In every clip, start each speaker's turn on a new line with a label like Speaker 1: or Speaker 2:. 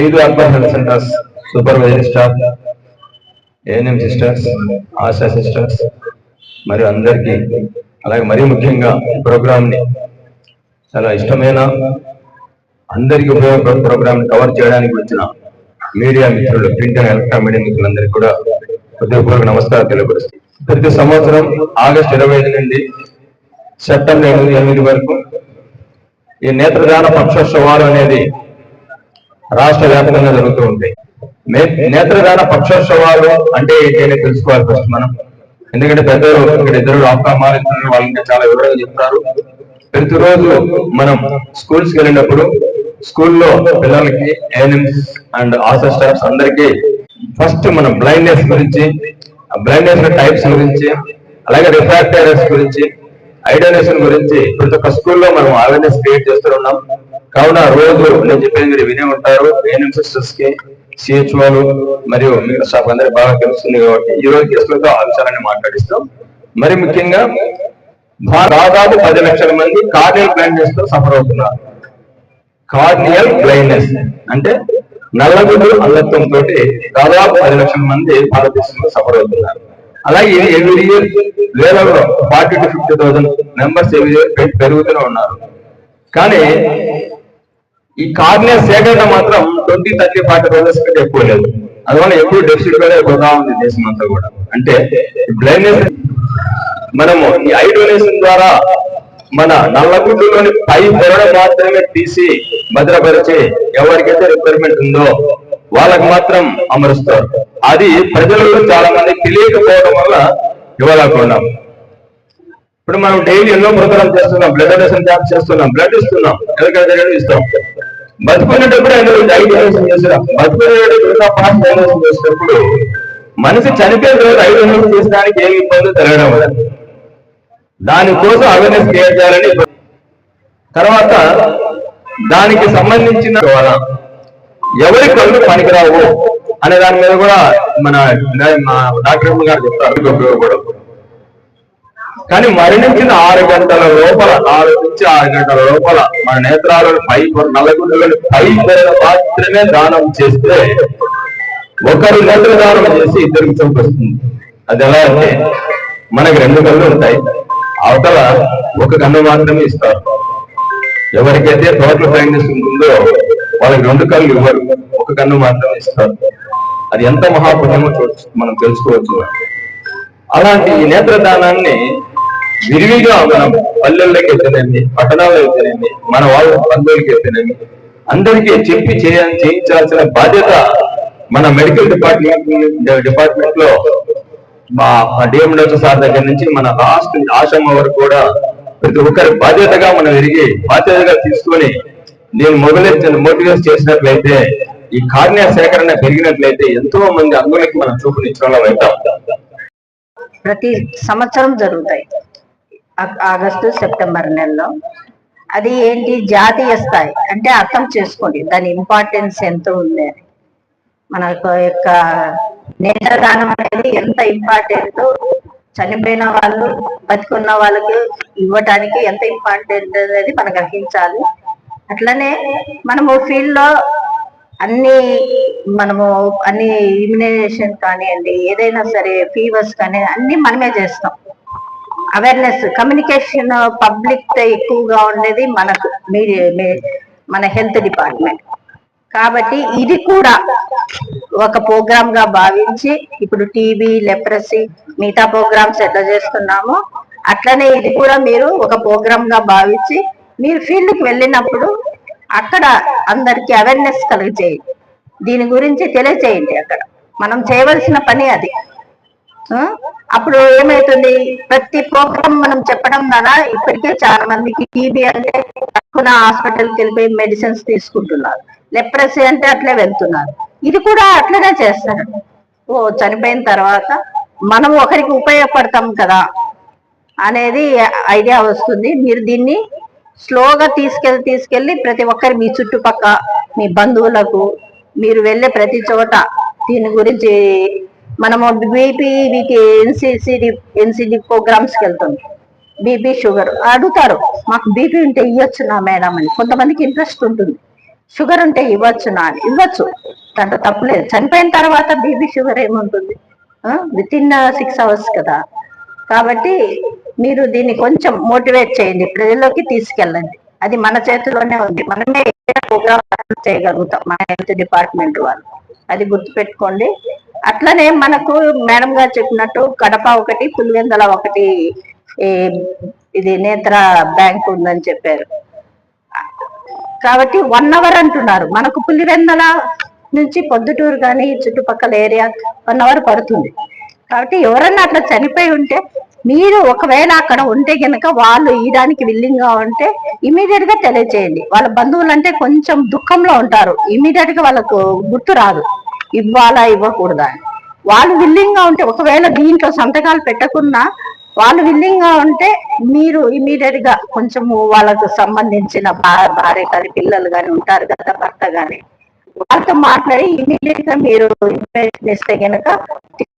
Speaker 1: ఐదు urban health centres supervisor staff ANM sisters ASHA sisters మరియు అందరికీ అలాగే మరీ ముఖ్యంగా ఈ ప్రోగ్రామ్ని చాలా ఇష్టమైన అందరికీ ఉపయోగపడే ప్రోగ్రామ్ని కవర్ చేయడానికి వచ్చిన మీడియా మిత్రులు ప్రింట్ అండ్ ఎలక్ట్రానిక్ మీడియా మిత్రులందరికీ కూడా హృదయపూర్వక నమస్కారం తెలియపరుస్తుంది ప్రతి సంవత్సరం ఆగస్టు ఇరవై ఐదు నుండి సెప్టెంబర్ ఎనిమిది ఎనిమిది వరకు ఈ నేత్రదాన పక్షోత్సవాలు అనేది రాష్ట్ర వ్యాప్తంగా జరుగుతూ ఉంటాయి నేత్రదాన పక్షోత్సవాలు అంటే ఏంటనే తెలుసుకోవాలి ఫస్ట్ మనం. ఎందుకంటే పెద్దలు ఇక్కడ ఇద్దరు ఆఫ్తామాలిస్తున్నారు వాళ్ళు ఇంకా చాలా వివరంగా చెప్తారు. ప్రతిరోజు మనం స్కూల్స్కి వెళ్ళినప్పుడు స్కూల్లో పిల్లలకి ఏఎన్ఎంస్ అండ్ ఆశా స్టాఫ్స్ అందరికీ ఫస్ట్ మనం బ్లైండ్నెస్ గురించి బ్లైండ్నెస్ టైప్స్ గురించి అలాగే రిఫ్రాక్టర్స్ గురించి ఐడోనేషన్ గురించి ప్రతి ఒక్క స్కూల్లో మనం అవేర్నెస్ క్రియేట్ చేస్తూ ఉన్నాం. కావున రోజు నేను చెప్పేది మీరు వినే ఉంటారు. ఏఎన్ఎం సిస్టర్స్కి సిహెచ్ఓలు మరియు మిగతా స్టాఫ్ అందరికి బాగా తెలుస్తుంది కాబట్టి ఈ రోజు కేసులతో ఆ మాట్లాడిస్తాం మరి ముఖ్యంగా దాదాపు పది లక్షల మంది కార్డియల్ బ్లైండ్నెస్తో సఫర్ అవుతున్నారు. కార్డియల్ బ్లైండ్నెస్ అంటే నల్లగుడు అల్లత్వం తోటి దాదాపు పది లక్షల మంది భారతదేశంలో సఫర్ అవుతున్నారు. అలాగే ఎవ్రీ ఇయర్ వేలలో forty two fifty thousand members every year పెరుగుతూనే ఉన్నారు. కానీ ఈ కార్నియా సేకరణ మాత్రం ట్వంటీ థర్టీ ఫార్టీ రోజెస్ కంటే ఎక్కువ లేదు. అందువల్ల ఎప్పుడు డెఫిసిట్ కూడా పోతా ఉంది దేశం అంతా కూడా. అంటే బ్లైండ్నెస్ మనము ఈ ఐ డొనేషన్ ద్వారా మన నల్లగుడ్డులోని పై పొరడ మాత్రమే తీసి భద్రపరిచి ఎవరికైతే రిక్వైర్మెంట్ ఉందో వాళ్ళకి మాత్రం అమరుస్తారు. అది ప్రజలు చాలా మంది తెలియకపోవడం వల్ల ఇవ్వలేకున్నాం ఇప్పుడు మనం డైలీ ఎన్నో ప్రోగ్రామ్ చేస్తున్నాం బ్లడ్ డొనేషన్ క్యాంప్ చేస్తున్నాం బ్లడ్ ఇస్తున్నాం ఎవరికైనా ఇస్తాం. బతుకునేటప్పుడు ఆయన ఐ డొనేషన్ చేస్తున్నాం. బతుకునేటప్పుడు పాస్ డొనేషన్ చేసేటప్పుడు మనిషి చనిపోయిన రోజు ఐ డొనేషన్ చేసడానికి ఏమి ఇబ్బంది జరగడం వల్ల. దానికోసం అవేర్నెస్ క్రియేట్ చేయాలని తర్వాత దానికి సంబంధించిన ఎవరి కళ్ళు పనికిరావు అనే దాని మీద కూడా మన డాక్టర్ గారు చెప్తారు. ఇది ఉపయోగపడదు కానీ మరణించిన ఆరు గంటల లోపల నాలుగు నుంచి ఆరు గంటల లోపల మన నేత్రాలను పై నల్లగుండలను పై మాత్రమే దానం చేస్తే ఒకరు నేత్ర దానం చేసి ఇద్దరికి చంపొస్తుంది. అది ఎలా అంటే మనకి రెండు కళ్ళు ఉంటాయి. అవతల ఒక కన్ను మాత్రమే ఇస్తారు. ఎవరికైతే టోటల్ బ్లైండ్నెస్ ఉంటుందో వాళ్ళకి రెండు కళ్ళు ఇవ్వరు. ఒక కన్ను మాత్రమే ఇస్తారు. అది ఎంత మహాపుణ్యమో చూ మనం తెలుసుకోవచ్చు. అలాంటి ఈ నేత్రదానాన్ని విరివిగా మనం పల్లెల్లోకి వెళ్తేనేమి పట్టణాల్లో వెళ్తేనేమి మన వాళ్ళ బంధువులకి వెళ్తేనేమి అందరికీ చెప్పి చేయాలి చేయించాల్సిన బాధ్యత మన మెడికల్ డిపార్ట్మెంట్ డిపార్ట్మెంట్లో మా డిఎండబ్ల్యూ సార్ దగ్గర నుంచి మన లాస్ట్ ఆశ్రమం వరకు కూడా ప్రతి ఒక్కరి బాధ్యతగా మనం ఎరిగి బాధ్యతగా తీసుకొని నేను మొదలెత్తిన మోటివేట్ చేసినట్లయితే ఈ కార్య సేకరణ పెరిగినట్లయితే ఎంతో మంది అంగులకి మనం చూపునిచ్చడంలో వాళ్ళం
Speaker 2: ప్రతి సంవత్సరం జరుగుతాయి. ఆగస్టు సెప్టెంబర్ నెలలో. అది ఏంటి? జాతీయ స్థాయి. అంటే అర్థం చేసుకోండి. దాని ఇంపార్టెన్స్ ఎంత ఉంది అని. మన యొక్క నేత్రదానం అనేది ఎంత ఇంపార్టెంట్ చనిపోయిన వాళ్ళు బతికున్న వాళ్ళకి ఇవ్వటానికి ఎంత ఇంపార్టెంట్ అనేది మనం గ్రహించాలి. అట్లనే మనము ఫీల్డ్లో అన్ని మనము అన్ని ఇమ్యునైజేషన్ కానివ్వండి ఏదైనా సరే ఫీవర్స్ కానీ అన్ని మనమే చేస్తాం. అవేర్నెస్ కమ్యూనికేషన్ పబ్లిక్ ఎక్కువగా ఉండేది మనకు మీ- మన హెల్త్ డిపార్ట్మెంట్ కాబట్టి ఇది కూడా ఒక ప్రోగ్రామ్గా భావించి ఇప్పుడు టీబీ లెప్రసీ మిగతా ప్రోగ్రామ్స్ ఎట్లా చేస్తున్నామో అట్లనే ఇది కూడా మీరు ఒక ప్రోగ్రామ్గా భావించి మీరు ఫీల్డ్కి వెళ్ళినప్పుడు అక్కడ అందరికి అవేర్నెస్ కలిగజేయండి. దీని గురించి తెలియచేయండి అక్కడ. మనం చేయవలసిన పని అది. అప్పుడు ఏమైతుంది? ప్రతి ప్రోగ్రామ్ మనం చెప్పడం ద్వారా ఇప్పటికే చాలా మందికి టీబీ అంటే తక్కువ హాస్పిటల్కి వెళ్ళిపోయి మెడిసిన్స్ తీసుకుంటున్నారు. లెప్రసీ అంటే అట్లే వెళ్తున్నారు. ఇది కూడా అట్లనే చేస్తారు. ఓ చనిపోయిన తర్వాత మనం ఒకరికి ఉపయోగపడతాం కదా అనేది ఐడియా వస్తుంది. మీరు దీన్ని స్లోగా తీసుకెళ్ళి తీసుకెళ్ళి ప్రతి ఒక్కరి మీ చుట్టుపక్క మీ బంధువులకు మీరు వెళ్ళే ప్రతి చోట దీని గురించి మనము బీపీ వీటి ఎన్సిసిడి ఎన్సీడీ ప్రోగ్రామ్స్కి వెళ్తాం. బీపీ షుగర్ అడుగుతారు మాకు బీపీ ఉంటే ఇవ్వచ్చు నా మేడం అని. కొంతమందికి ఇంట్రెస్ట్ ఉంటుంది. షుగర్ ఉంటే ఇవ్వచ్చునా అని ఇవ్వచ్చు. దాంట్లో తప్పులేదు చనిపోయిన తర్వాత బీపీ షుగర్ ఏముంటుంది? విత్ ఇన్ సిక్స్ అవర్స్ కదా. కాబట్టి మీరు దీన్ని కొంచెం మోటివేట్ చేయండి. ప్రజల్లోకి తీసుకెళ్ళండి. అది మన చేతిలోనే ఉంది. మనమే ప్రోగ్రామ్ చేయగలుగుతాం. మన హెల్త్ డిపార్ట్మెంట్ వాళ్ళు. అది గుర్తుపెట్టుకోండి. అట్లనే మనకు మేడం గారు చెప్పినట్టు కడప ఒకటి పులివెందల ఒకటి ఈ, ఇది నేత్ర బ్యాంక్ ఉందని చెప్పారు. కాబట్టి వన్ అవర్ అంటున్నారు. మనకు పులివెందల నుంచి పొద్దుటూరు కానీ చుట్టుపక్కల ఏరియా వన్ అవర్ పడుతుంది. కాబట్టి ఎవరన్నా అట్లా చనిపోయి ఉంటే మీరు ఒకవేళ అక్కడ ఉంటే గనక వాళ్ళు ఈయడానికి విల్లింగ్గా ఉంటే ఇమీడియట్గా తెలియచేయండి. వాళ్ళ బంధువులు అంటే కొంచెం దుఃఖంలో ఉంటారు. ఇమీడియట్గా వాళ్ళకు గుర్తు రాదు. ఇవ్వాలా ఇవ్వకూడదా? వాళ్ళు విల్లింగ్గా ఉంటే ఒకవేళ దీంట్లో సంతకాలు పెట్టకున్నా వాళ్ళు విల్లింగ్గా ఉంటే మీరు ఇమీడియట్గా కొంచెము వాళ్ళకు సంబంధించిన భార్య కానీ పిల్లలు కానీ ఉంటారు కదా భర్త కానీ వాళ్ళతో మాట్లాడి ఇమీడియట్గా మీరు ఇన్ఫర్మేషన్ ఇస్తే కనుక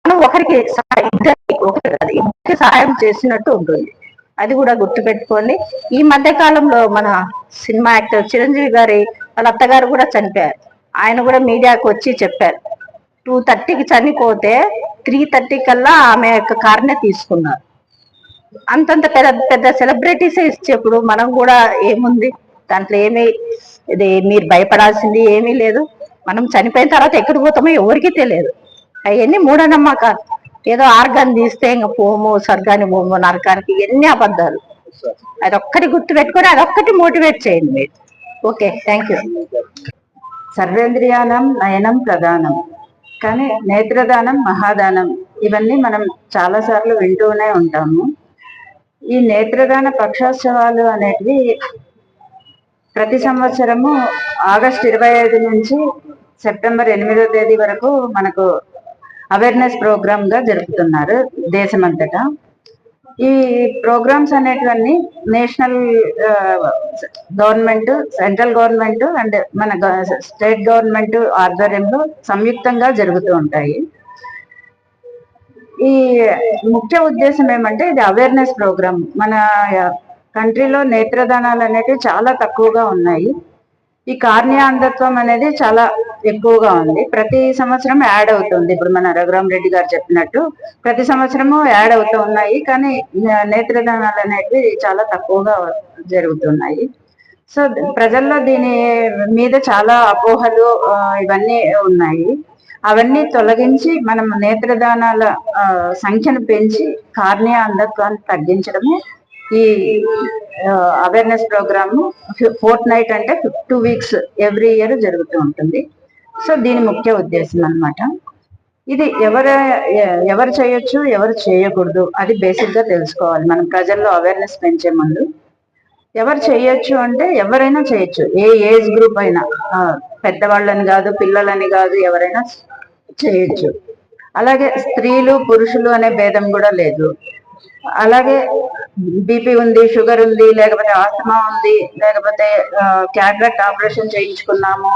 Speaker 2: మనం ఒకరికి సహాయం ఇద్దరికి ఒకటి కాదు ఇద్దరికి సహాయం చేసినట్టు ఉంటుంది. అది కూడా గుర్తుపెట్టుకోండి. ఈ మధ్య కాలంలో మన సినిమా యాక్టర్ చిరంజీవి గారి వాళ్ళ అత్తగారు కూడా చనిపోయారు. ఆయన కూడా మీడియాకు వచ్చి చెప్పారు. టూ థర్టీకి చనిపోతే త్రీ థర్టీ కల్లా ఆమె యొక్క కార్నే తీసుకున్నారు. అంతంత పెద్ద పెద్ద సెలబ్రిటీస్ ఇచ్చేప్పుడు మనం కూడా ఏముంది? దాంట్లో ఏమీ ఇది మీరు భయపడాల్సింది ఏమీ లేదు. మనం చనిపోయిన తర్వాత ఎక్కడికి పోతామో ఎవరికీ తెలియదు. అవన్నీ మూఢనమ్మకాలు. ఏదో ఆర్గాన్ తీస్తే ఇంకా పోము స్వర్గాన్ని పోము నరకానికి ఎన్ని అబద్ధాలు. అదొక్కటి గుర్తు పెట్టుకొని అదొక్కటి మోటివేట్ చేయండి మీరు. Okay thank you.
Speaker 3: సర్వేంద్రియానం నయనం ప్రధానం. కానీ నేత్రదానం మహాదానం ఇవన్నీ మనం చాలా సార్లు వింటూనే ఉంటాము. ఈ నేత్రదాన పక్షోత్సవాలు అనేటివి ప్రతి సంవత్సరము ఆగస్ట్ ఇరవై ఐదు నుంచి సెప్టెంబర్ ఎనిమిదో తేదీ వరకు మనకు అవేర్నెస్ ప్రోగ్రామ్గా జరుపుతున్నారు దేశమంతటా. ఈ programmes అనేటివన్నీ national government central government and మన స్టేట్ గవర్నమెంట్ ఆధ్వర్యంలో సంయుక్తంగా జరుగుతూ ఉంటాయి. ఈ ముఖ్య ఉద్దేశం ఏమంటే ఇది అవేర్నెస్ ప్రోగ్రామ్. మన కంట్రీలో నేత్రదానాలు అనేటివి చాలా తక్కువగా ఉన్నాయి. ఈ కార్నియాంధత్వం అనేది చాలా ఎక్కువగా ఉంది. ప్రతి సంవత్సరం యాడ్ అవుతుంది. ఇప్పుడు మన రఘురామ్ రెడ్డి గారు చెప్పినట్టు ప్రతి సంవత్సరము యాడ్ అవుతూ ఉన్నాయి. కానీ నేత్రదానాలు అనేటివి చాలా తక్కువగా జరుగుతున్నాయి. సో ప్రజల్లో దీని మీద చాలా అపోహలు ఇవన్నీ ఉన్నాయి. అవన్నీ తొలగించి మనం నేత్రదానాల సంఖ్యను పెంచి కార్నియా అంధత్వాన్ని తగ్గించడమే ఈ అవేర్నెస్ ప్రోగ్రామ్ ఫోర్త్ నైట్ అంటే టూ వీక్స్ ఎవ్రీ ఇయర్ జరుగుతూ ఉంటుంది. సో దీని ముఖ్య ఉద్దేశం అన్నమాట. ఇది ఎవరు ఎవరు చేయొచ్చు ఎవరు చేయకూడదు అది బేసిక్గా తెలుసుకోవాలి. మనం ప్రజల్లో అవేర్నెస్ పెంచే ముందు. ఎవరు చేయొచ్చు అంటే ఎవరైనా చేయొచ్చు. ఏ ఏజ్ గ్రూప్ అయినా పెద్దవాళ్ళని కాదు పిల్లలని కాదు ఎవరైనా చేయొచ్చు. అలాగే స్త్రీలు పురుషులు అనే భేదం కూడా లేదు. అలాగే బీపీ ఉంది షుగర్ ఉంది లేకపోతే ఆస్తమా ఉంది లేకపోతే క్యాట్రాక్ట్ ఆపరేషన్ చేయించుకున్నాము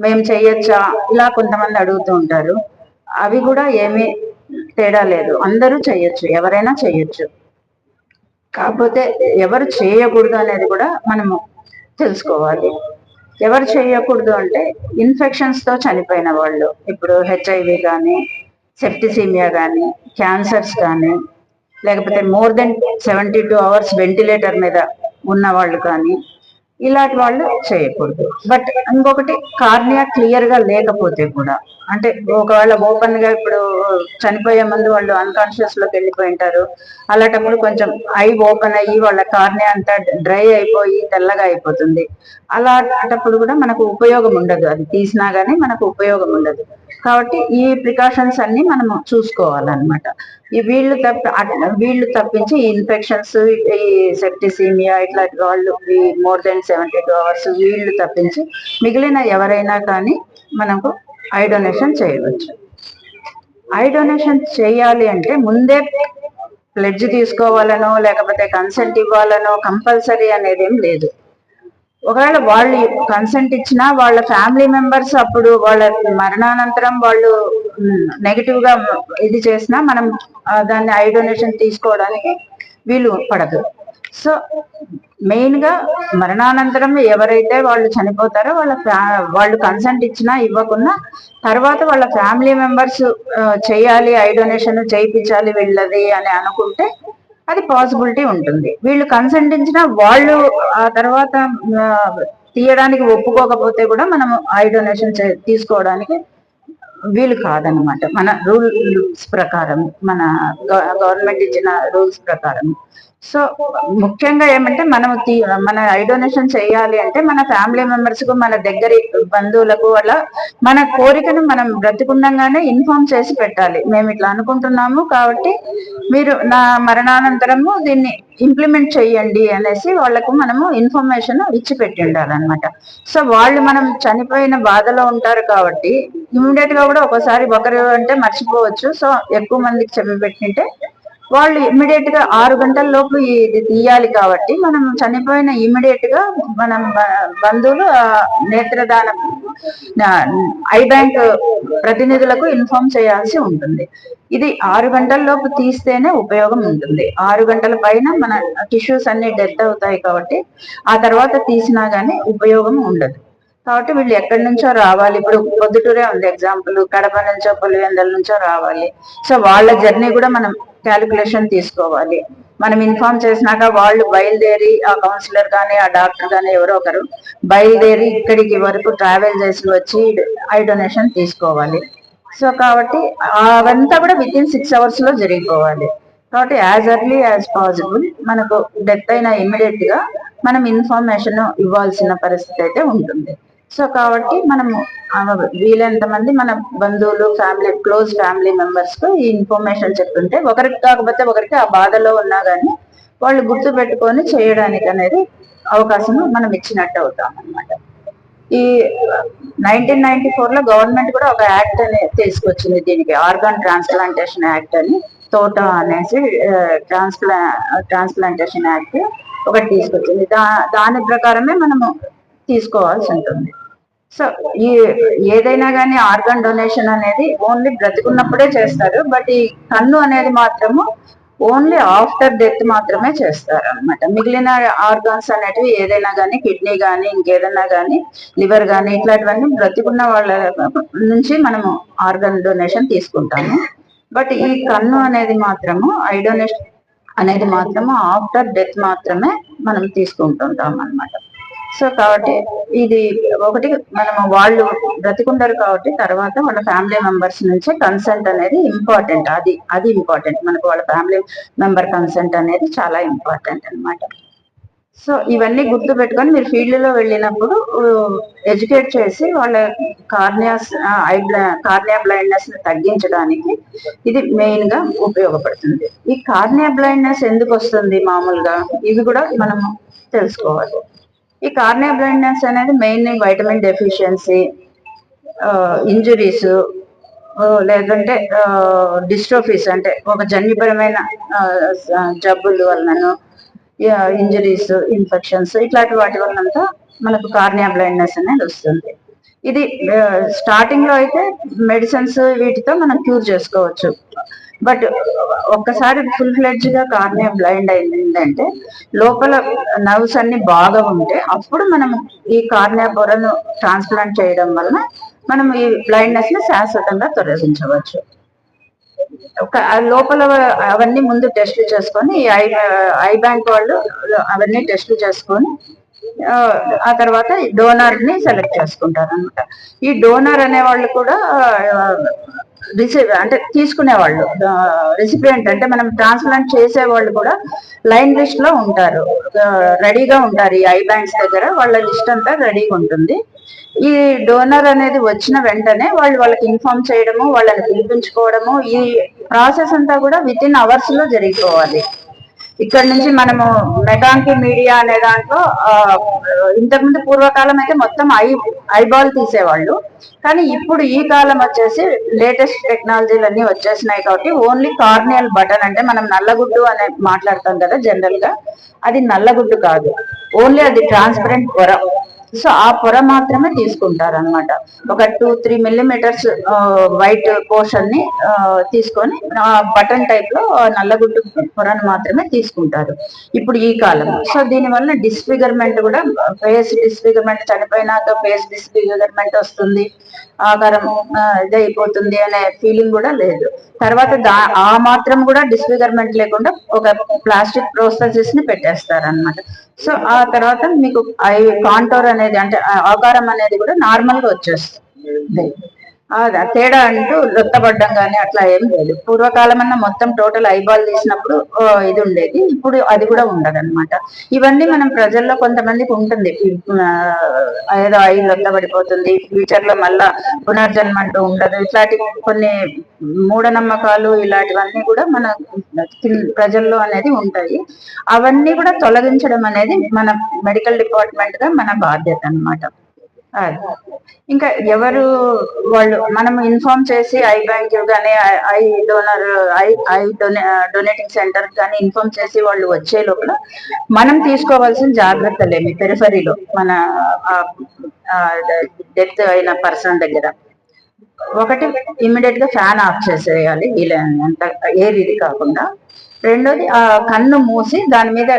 Speaker 3: మేము చేయొచ్చా ఇలా కొంతమంది అడుగుతూ ఉంటారు. అవి కూడా ఏమీ తేడా లేదు. అందరూ చేయొచ్చు ఎవరైనా చేయొచ్చు కాకపోతే ఎవరు చేయకూడదు అనేది కూడా మనము తెలుసుకోవాలి. ఎవరు చేయకూడదు అంటే ఇన్ఫెక్షన్స్తో చనిపోయిన వాళ్ళు. ఇప్పుడు హెచ్ఐవి కానీ సెప్టిసీమియా కానీ క్యాన్సర్స్ కానీ లేకపోతే more than seventy two hours ventilator మీద ఉన్న వాళ్ళు కానీ ఇలాంటి వాళ్ళు చేయకూడదు. బట్ ఇంకొకటి కార్నియా క్లియర్గా లేకపోతే కూడా అంటే ఒకవేళ ఓపెన్గా ఇప్పుడు చనిపోయే ముందు వాళ్ళు అన్కాన్షియస్లోకి వెళ్ళిపోయి ఉంటారు. అలాంటప్పుడు కొంచెం ఐ ఓపెన్ అయ్యి వాళ్ళ కార్నియా అంతా డ్రై అయిపోయి తెల్లగా అయిపోతుంది. అలాంటప్పుడు కూడా మనకు ఉపయోగం ఉండదు. అది తీసినా గానీ మనకు ఉపయోగం ఉండదు. కాబట్టి ఈ ప్రికాషన్స్ అన్ని మనము చూసుకోవాలన్నమాట. ఈ వీళ్ళు తప్ప వీళ్ళు తప్పించి ఇన్ఫెక్షన్స్ ఈ సెప్టిసీమియా ఇట్లాంటి వాళ్ళు ఈ more than seventy two hours వీళ్ళు తప్పించి మిగిలిన ఎవరైనా కానీ మనకు ఐ డొనేషన్ చేయవచ్చు. ఐ డొనేషన్ చేయాలి అంటే ముందే ప్లెడ్జ్ తీసుకోవాలనో లేకపోతే కన్సెంట్ ఇవ్వాలనో కంపల్సరీ అనేది ఏం లేదు. ఒకవేళ వాళ్ళు కన్సెంట్ ఇచ్చినా వాళ్ళ ఫ్యామిలీ మెంబర్స్ అప్పుడు వాళ్ళ మరణానంతరం వాళ్ళు నెగిటివ్గా ఇది చేసినా మనం దాన్ని ఐ డొనేషన్ తీసుకోవడానికి వీలు పడదు. సో మెయిన్గా మరణానంతరం ఎవరైతే వాళ్ళు చనిపోతారో వాళ్ళ ఫ్యా- వాళ్ళు కన్సెంట్ ఇచ్చినా ఇవ్వకున్నా తర్వాత వాళ్ళ ఫ్యామిలీ మెంబర్స్ చేయాలి ఐ డొనేషన్ చేయించాలి వీళ్ళది అని అనుకుంటే అది పాసిబిలిటీ ఉంటుంది. వీళ్ళు కన్సెంట్ ఇచ్చినా వాళ్ళు ఆ తర్వాత తీయడానికి ఒప్పుకోకపోతే కూడా మనం ఐ డొనేషన్ తీసుకోవడానికి వీలు కాదనమాట మన రూల్స్ ప్రకారం మన గవర్నమెంట్ ఇచ్చిన రూల్స్ ప్రకారం సో ముఖ్యంగా ఏమంటే మనం మన ఐ డొనేషన్ చేయాలి అంటే మన ఫ్యామిలీ మెంబర్స్కు మన దగ్గరి బంధువులకు అలా మన కోరికను మనం బ్రతికుండంగానే ఇన్ఫార్మ్ చేసి పెట్టాలి. మేము ఇట్లా అనుకుంటున్నాము కాబట్టి మీరు నా మరణానంతరము దీన్ని ఇంప్లిమెంట్ చేయండి అనేసి వాళ్ళకు మనము ఇన్ఫర్మేషన్ ఇచ్చి పెట్టి ఉండాలన్నమాట సో వాళ్ళు మనం చనిపోయిన బాధలో ఉంటారు కాబట్టి ఇమీడియట్గా కూడా ఒకసారి ఒకరు అంటే మర్చిపోవచ్చు. సో ఎక్కువ మందికి చెప్పి పెట్టింటే వాళ్ళు ఇమ్మీడియట్గా ఆరు గంటల లోపు ఇది తీయాలి కాబట్టి మనం చనిపోయిన ఇమ్మీడియట్గా మనం బంధువులు నేత్రదానం ఐ బ్యాంక్ ప్రతినిధులకు ఇన్ఫార్మ్ చేయాల్సి ఉంటుంది. ఇది ఆరు గంటల లోపు తీస్తేనే ఉపయోగం ఉంటుంది. ఆరు గంటల పైన మన టిష్యూస్ అన్ని డెత్ అవుతాయి కాబట్టి ఆ తర్వాత తీసినా గానీ ఉపయోగం ఉండదు. కాబట్టి వీళ్ళు ఎక్కడి నుంచో రావాలి. ఇప్పుడు పొద్దుటూరే ఉంది ఎగ్జాంపుల్ కడప నుంచో పులివెందల నుంచో రావాలి. సో వాళ్ళ జర్నీ కూడా మనం క్యాలిక్యులేషన్ తీసుకోవాలి. మనం ఇన్ఫార్మ్ చేసినాక వాళ్ళు బయలుదేరి ఆ కౌన్సిలర్ కానీ ఆ డాక్టర్ కానీ ఎవరో ఒకరు బయలుదేరి ఇక్కడికి వరకు ట్రావెల్ చేసి వచ్చి ఐ డొనేషన్ తీసుకోవాలి. సో కాబట్టి అవంతా కూడా విత్ ఇన్ సిక్స్ అవర్స్లో జరిగిపోవాలి. కాబట్టి యాజ్ ఎర్లీ యాజ్ పాసిబుల్ మనకు డెత్ అయిన ఇమ్మీడియట్గా మనం ఇన్ఫర్మేషన్ ఇవ్వాల్సిన పరిస్థితి అయితే ఉంటుంది. సో కాబట్టి మనము వీలైనంత మంది మన బంధువులు ఫ్యామిలీ క్లోజ్ ఫ్యామిలీ మెంబర్స్కు ఈ ఇన్ఫర్మేషన్ చెప్తుంటే ఒకరికి కాకపోతే ఒకరికి ఆ బాధలో ఉన్నా గానీ వాళ్ళు గుర్తు పెట్టుకొని చేయడానికి అనేది అవకాశం మనం ఇచ్చినట్టు అవుతాం అనమాట ఈ నైన్టీన్ నైన్టీ ఫోర్లో గవర్నమెంట్ కూడా ఒక యాక్ట్ అని తీసుకొచ్చింది దీనికి ఆర్గాన్ ట్రాన్స్ప్లాంటేషన్ యాక్ట్ అని. తోట అనేసి ట్రాన్స్ప్లా ట్రాన్స్ప్లాంటేషన్ యాక్ట్ ఒకటి తీసుకొచ్చింది. దా దాని ప్రకారమే మనము తీసుకోవాల్సి ఉంటుంది. సో ఈ ఏదైనా కానీ ఆర్గన్ డొనేషన్ అనేది ఓన్లీ బ్రతికున్నప్పుడే చేస్తారు. బట్ ఈ కన్ను అనేది మాత్రము ఓన్లీ ఆఫ్టర్ డెత్ మాత్రమే చేస్తారు అన్నమాట మిగిలిన ఆర్గాన్స్ అనేటివి ఏదైనా కానీ కిడ్నీ కానీ ఇంకేదైనా కానీ లివర్ కానీ ఇట్లాంటివన్నీ బ్రతికున్న వాళ్ళ నుంచి మనము ఆర్గన్ డొనేషన్ తీసుకుంటాము. బట్ ఈ కన్ను అనేది మాత్రము ఐ డొనేషన్ అనేది మాత్రము ఆఫ్టర్ డెత్ మాత్రమే మనం తీసుకుంటుంటాం అన్నమాట సో కాబట్టి ఇది ఒకటి మనము వాళ్ళు బ్రతికుండరు కాబట్టి తర్వాత వాళ్ళ ఫ్యామిలీ మెంబర్స్ నుంచి కన్సెంట్ అనేది ఇంపార్టెంట్. అది అది ఇంపార్టెంట్. మనకు వాళ్ళ ఫ్యామిలీ మెంబర్ కన్సెంట్ అనేది చాలా ఇంపార్టెంట్ అన్నమాట. సో ఇవన్నీ గుర్తు పెట్టుకొని మీరు ఫీల్డ్లో వెళ్ళినప్పుడు ఎడ్యుకేట్ చేసి వాళ్ళ కార్నియాస్ ఐ కార్నియా బ్లైండ్నెస్ని తగ్గించడానికి ఇది మెయిన్గా ఉపయోగపడుతుంది. ఈ కార్నియా బ్లైండ్నెస్ ఎందుకు వస్తుంది మామూలుగా? ఇది కూడా మనము తెలుసుకోవాలి. ఈ కార్నియా బ్లైండ్నెస్ అనేది మెయిన్ వైటమిన్ డెఫిషియన్సీ ఇంజురీస్ లేదంటే డిస్ట్రోఫీస్ అంటే ఒక జన్యుపరమైన జబ్బుల వలనను ఇంజరీస్ ఇన్ఫెక్షన్స్ ఇట్లాంటి వాటి వలనంతా మనకు కార్నియా బ్లైండ్నెస్ అనేది వస్తుంది. ఇది స్టార్టింగ్లో అయితే మెడిసిన్స్ వీటితో మనం క్యూర్ చేసుకోవచ్చు. బట్ ఒక్కసారి ఫుల్ ఫ్లెడ్జ్గా కార్నియా బ్లైండ్ అయిందంటే లోపల నర్వ్స్ అన్ని బాగా ఉంటే అప్పుడు మనం ఈ కార్నియా పొరను ట్రాన్స్ప్లాంట్ చేయడం వలన మనం ఈ బ్లైండ్నెస్ని శాశ్వతంగా తొలగించవచ్చు. ఒక లోపల అవన్నీ ముందు టెస్ట్ చేసుకొని ఈ ఐ ఐ బ్యాంక్ వాళ్ళు అవన్నీ టెస్ట్ చేసుకొని ఆ, ఆ తర్వాత డోనర్ని సెలెక్ట్ చేసుకుంటారు అనమాట ఈ డోనర్ అనే వాళ్ళు కూడా రిసీవ్ అంటే తీసుకునే వాళ్ళు రిసిపియంట్ అంటే మనం ట్రాన్స్ప్లాంట్ చేసే వాళ్ళు కూడా లైన్ లిస్ట్లో ఉంటారు. రెడీగా ఉంటారు ఈ ఐ బ్యాంక్స్ దగ్గర వాళ్ళ లిస్ట్ అంతా రెడీగా ఉంటుంది. ఈ డోనర్ అనేది వచ్చిన వెంటనే వాళ్ళు వాళ్ళకి ఇన్ఫార్మ్ చేయడము వాళ్ళని పిలిపించుకోవడము ఈ ప్రాసెస్ అంతా కూడా విత్ ఇన్ అవర్స్లో జరిగిపోవాలి. ఇక్కడ నుంచి మనము మెకానికల్ మీడియా అనే దాంట్లో ఇంతకుముందు పూర్వకాలం అయితే మొత్తం ఐ ఐబాల్ తీసేవాళ్ళు. కానీ ఇప్పుడు ఈ కాలం వచ్చేసి లేటెస్ట్ టెక్నాలజీలు అన్ని వచ్చేసినాయి కాబట్టి ఓన్లీ కార్నియల్ బటన్ అంటే మనం నల్లగుడ్డు అనే మాట్లాడతాం కదా జనరల్గా అది నల్లగుడ్డు కాదు. ఓన్లీ అది ట్రాన్స్పరెంట్ పొర సో ఆ పొర మాత్రమే తీసుకుంటారు అనమాట ఒక టూ త్రీ మిల్లీమీటర్స్ వైట్ పోర్షన్ని తీసుకొని ఆ బటన్ టైప్లో నల్లగుట్టు పొరను మాత్రమే తీసుకుంటారు. ఇప్పుడు ఈ కాలం. సో దీని వల్ల డిస్ఫిగర్మెంట్ కూడా ఫేస్ డిస్ఫిగర్మెంట్ చనిపోయినాక ఫేస్ డిస్ఫిగర్మెంట్ వస్తుంది. ఆకారం ఇదైపోతుంది అనే ఫీలింగ్ కూడా లేదు. తర్వాత దా ఆ మాత్రం కూడా డిస్ఫిగర్మెంట్ లేకుండా ఒక ప్లాస్టిక్ ప్రోసెసెస్ని పెట్టేస్తారు అనమాట సో ఆ తర్వాత మీకు ఐ కాంటోర్ అనేది అంటే ఆకారం అనేది కూడా నార్మల్గా వచ్చేస్తుంది. తేడా అంటూ లొత్తబడ్డం కానీ అట్లా ఏం లేదు. పూర్వకాలం అన్న మొత్తం టోటల్ ఐబాల్ తీసినప్పుడు ఇది ఉండేది. ఇప్పుడు అది కూడా ఉండదు అనమాట ఇవన్నీ మనం ప్రజల్లో కొంతమందికి ఉంటుంది. ఏదో ఐ రొత్తబడిపోతుంది ఫ్యూచర్లో మళ్ళా పునర్జన్మ అంటూ ఉండదు. ఇట్లాంటి కొన్ని మూఢనమ్మకాలు ఇలాంటివన్నీ కూడా మన ప్రజల్లో అనేది ఉంటాయి. అవన్నీ కూడా తొలగించడం అనేది మన మెడికల్ డిపార్ట్మెంట్గా మన బాధ్యత అన్నమాట. ఇంకా ఎవరు వాళ్ళు మనం ఇన్ఫార్మ్ చేసి ఐ బ్యాంక్ కానీ eye donor eye eye donating centre కానీ ఇన్ఫార్మ్ చేసి వాళ్ళు వచ్చే లోపల మనం తీసుకోవాల్సిన జాగ్రత్తలేమి పెరిఫరీలో మన డెత్ అయిన పర్సన్ దగ్గర. ఒకటి ఇమ్మీడియట్గా ఫ్యాన్ ఆఫ్ చేసేయాలి వీలైనంత ఏది ఇది కాకుండా. రెండోది ఆ కన్ను మూసి దాని మీద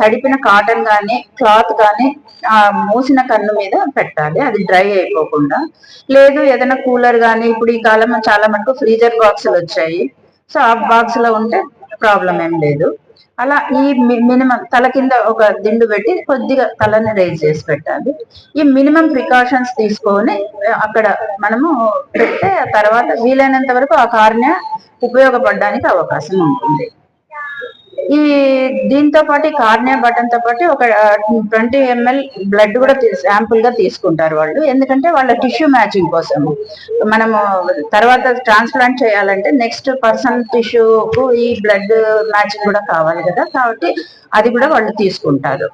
Speaker 3: తడిపిన కాటన్ కానీ క్లాత్ కానీ ఆ మూసిన కన్ను మీద పెట్టాలి. అది డ్రై అయిపోకుండా. లేదు ఏదైనా కూలర్ కానీ ఇప్పుడు ఈ కాలం చాలా మటుకు ఫ్రీజర్ బాక్సులు వచ్చాయి. సో ఆ బాక్స్లో ఉంటే ప్రాబ్లం ఏం లేదు. అలా ఈ మినిమం తల కింద ఒక దిండు పెట్టి కొద్దిగా తలని రేజ్ చేసి పెట్టాలి. ఈ మినిమం ప్రికాషన్స్ తీసుకొని అక్కడ మనము పెడితే ఆ తర్వాత వీలైనంత వరకు ఆ కార్ని ఉపయోగపడడానికి అవకాశం ఉంటుంది. ఈ దీంతో పాటు కార్నియా బటన్తో పాటు ఒక ట్వంటీ ఎంఎల్ బ్లడ్ కూడా శాంపుల్గా తీసుకుంటారు వాళ్ళు. ఎందుకంటే వాళ్ళ టిష్యూ మ్యాచింగ్ కోసం మనము తర్వాత ట్రాన్స్ప్లాంట్ చేయాలంటే నెక్స్ట్ పర్సన్ టిష్యూకు ఈ బ్లడ్ మ్యాచింగ్ కూడా కావాలి కదా. కాబట్టి అది కూడా వాళ్ళు తీసుకుంటారు.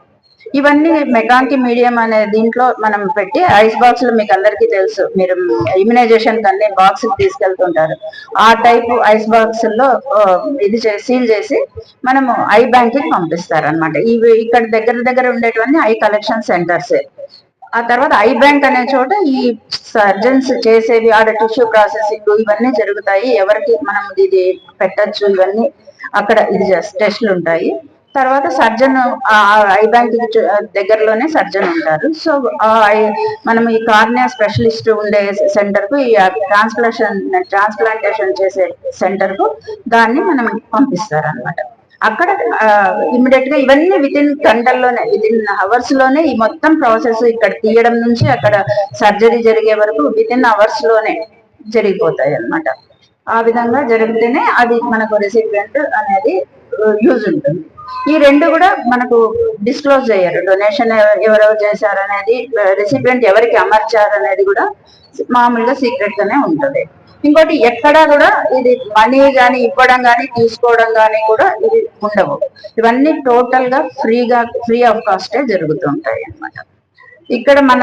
Speaker 3: ఇవన్నీ మెకాంకి మీడియం అనే దీంట్లో మనం పెట్టి ఐస్ బాక్స్లో మీకు అందరికీ తెలుసు. మీరు ఇమ్యునైజేషన్ కన్నీ బాక్స్ తీసుకెళ్తుంటారు. ఆ టైప్ ఐస్ బాక్స్లో ఇది సీల్ చేసి మనము ఐ బ్యాంక్కి పంపిస్తారు అనమాట ఇవి ఇక్కడ దగ్గర దగ్గర ఉండేటువంటి ఐ కలెక్షన్ సెంటర్స్. ఆ తర్వాత ఐ బ్యాంక్ అనే చోట ఈ సర్జన్స్ చేసేవి ఆడ టిష్యూ ప్రాసెసింగ్ ఇవన్నీ జరుగుతాయి. ఎవరికి మనం ఇది పెట్టచ్చు ఇవన్నీ అక్కడ ఇది టెస్ట్లు ఉంటాయి తర్వాత సర్జన్ ఐ బ్యాంక్ దగ్గరలోనే సర్జన్ ఉంటారు. సో ఆ ఐ- మనం ఈ కార్నియా స్పెషలిస్ట్ ఉండే సెంటర్కు ఈ ట్రాన్స్ప్లాంటేషన్ ట్రాన్స్ప్లాంటేషన్ చేసే సెంటర్కు దాన్ని మనం పంపిస్తారు అనమాట అక్కడ ఇమ్మీడియట్గా ఇవన్నీ విత్ ఇన్ గంటల్లోనే విత్ ఇన్ అవర్స్లోనే ఈ మొత్తం ప్రాసెస్ ఇక్కడ తీయడం నుంచి అక్కడ సర్జరీ జరిగే వరకు విత్ ఇన్ అవర్స్లోనే జరిగిపోతాయి అన్నమాట ఆ విధంగా జరిగితేనే అది మనకు రెసిపియంట్ అనేది యూజ్ ఉంటుంది. ఈ రెండు కూడా మనకు డిస్క్లోజ్ చేయరు. డొనేషన్ ఎవరెవరు చేశారు అనేది రెసిపియంట్ ఎవరికి అమర్చారు అనేది కూడా మామూలుగా సీక్రెట్ గానే ఉంటుంది. ఇంకోటి ఎక్కడా కూడా ఇది మనీ కానీ ఇవ్వడం కానీ తీసుకోవడం కానీ కూడా ఇది ఉండవు. ఇవన్నీ టోటల్గా ఫ్రీగా ఫ్రీ ఆఫ్ కాస్టే జరుగుతుంటాయి అన్నమాట. ఇక్కడ మన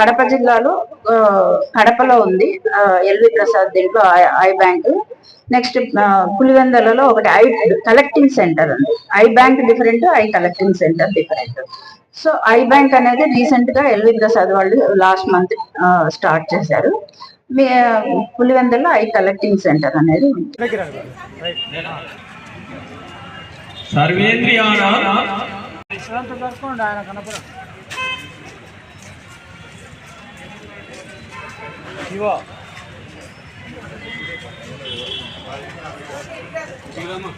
Speaker 3: కడప జిల్లాలో కడపలో ఉంది ఎల్వి ప్రసాద్ దీంట్లో ఐ- ఐ బ్యాంక్. నెక్స్ట్ పులివెందలలో ఒకటి ఐ కలెక్టింగ్ సెంటర్ ఉంది. Eye bank different eye collecting centre different. So eye bank అనేది రీసెంట్గా ఎల్వి ప్రసాద్ వాళ్ళు లాస్ట్ మంత్ స్టార్ట్ చేశారు. మీ పులివెందల్లో ఐ కలెక్టింగ్ సెంటర్ అనేది Shiva.
Speaker 4: Shiva.